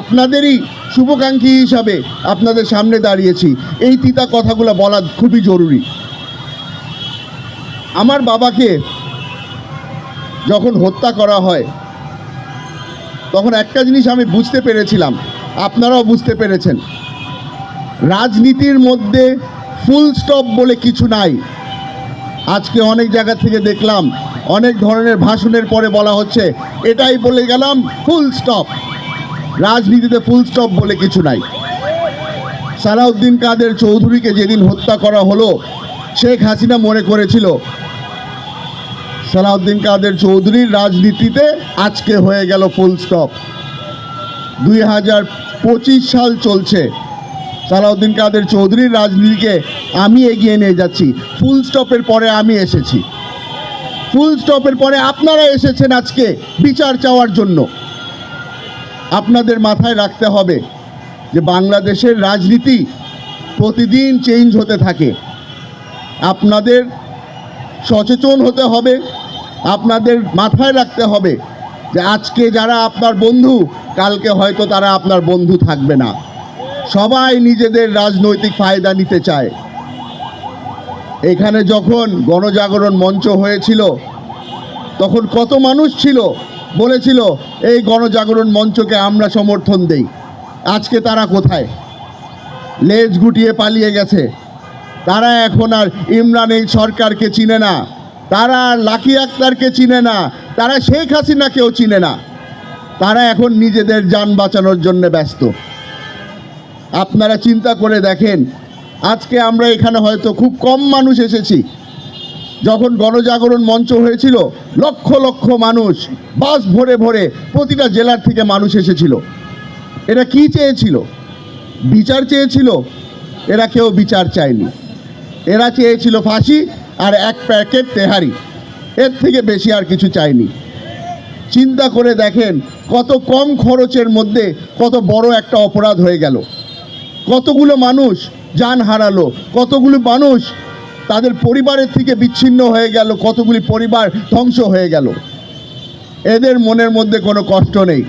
আপনাদেরই শুভকাঙ্ক্ষী হিসাবে আপনাদের সামনে দাঁড়িয়েছি। এই তিতা কথাগুলো বলা খুবই জরুরি। আমার বাবাকে যখন হত্যা করা হয়, তখন একটা জিনিস আমি বুঝতে পেরেছিলাম, আপনারাও বুঝতে পেরেছেন। রাজনীতির মধ্যে ফুল স্টপ বলে কিছু নাই। আজকে অনেক জায়গা থেকে দেখলাম, অনেক ধরনের ভাষণের পরে বলা হচ্ছে, এটাই বলে গেলাম ফুল স্টপ রাজনীতিতে ফুল স্টপ বলে কিছু নাই। সালাউদ্দিন কাদের চৌধুরীকে যেদিন হত্যা করা হলো, শেখ হাসিনা মনে করেছিল, সালাউদ্দিন কাদের চৌধুরীর রাজনীতিতে আজকে হয়ে গেল ফুল স্টপ দুই হাজার পঁচিশ সাল চলছে, সালাউদ্দিন কাদের চৌধুরীর রাজনীতিকে আমি এগিয়ে নিয়ে যাচ্ছি। ফুল স্টপের পরে আমি এসেছি। ফুল স্টপের পরে আপনারা এসেছেন আজকে বিচার চাওয়ার জন্য। আপনাদের মাথায় রাখতে হবে যে বাংলাদেশের রাজনীতি প্রতিদিন চেঞ্জ হতে থাকে। আপনাদের সচেতন হতে হবে, আপনাদের মাথায় রাখতে হবে যে আজকে যারা আপনার বন্ধু, কালকে হয়তো তারা আপনার বন্ধু থাকবে না। সবাই নিজেদের রাজনৈতিক ফায়দা নিতে চায়। এখানে যখন গণজাগরণ মঞ্চ হয়েছিল, তখন কত মানুষ ছিল? বলেছিল, এই গণজাগরণ মঞ্চকে আমরা সমর্থন দেই। আজকে তারা কোথায়? লেজ গুটিয়ে পালিয়ে গেছে। তারা এখন আর ইমরান এই সরকারকে চিনে না। তারা লাকি আক্তারকে চিনে না। তারা শেখ হাসিনাকেও চিনে না। তারা এখন নিজেদের যান বাঁচানোর জন্য ব্যস্ত। আপনারা চিন্তা করে দেখেন, আজকে আমরা এখানে হয়তো খুব কম মানুষ এসেছি। যখন গণজাগরণ মঞ্চ হয়েছিল, লক্ষ লক্ষ মানুষ বাস ভরে ভরে প্রতিটা জেলার থেকে মানুষ এসেছিল। এরা কি চেয়েছিল? বিচার চেয়েছিল? এরা কেউ বিচার চায়নি। এরা চেয়েছিল ফাঁসি আর এক প্যাকেট তেহারি। এর থেকে বেশি আর কিছু চায়নি। চিন্তা করে দেখেন কত কম খরচের মধ্যে কত বড় একটা অপরাধ হয়ে গেল। কতগুলো মানুষ যান হারালো, কতগুলো মানুষ তাদের পরিবারের থেকে বিচ্ছিন্ন হয়ে গেল, কতগুলি পরিবার ধ্বংস হয়ে গেল। এদের মনের মধ্যে কোনো কষ্ট নেই।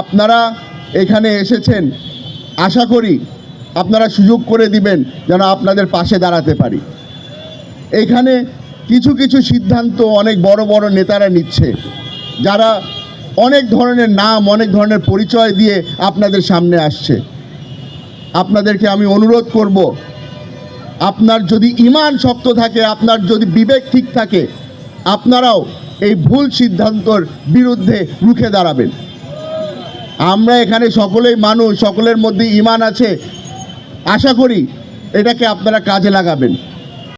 আপনারা এখানে এসেছেন, আশা করি আপনারা সুযোগ করে দিবেন যেন আপনাদের পাশে দাঁড়াতে পারি। এখানে কিছু কিছু সিদ্ধান্ত অনেক বড় বড় নেতারা নিচ্ছে, যারা অনেক ধরনের নাম, অনেক ধরনের পরিচয় দিয়ে আপনাদের সামনে আসছে। আপনাদেরকে আমি অনুরোধ করব আপনার যদি ইমান শক্ত থাকে, আপনার যদি বিবেক ঠিক থাকে, আপনারাও এই ভুল সিদ্ধান্তর বিরুদ্ধে রুখে দাঁড়াবেন। আমরা এখানে সকলেই মানুষ, সকলের মধ্যে ইমান আছে। আশা করি এটাকে আপনারা কাজে লাগাবেন।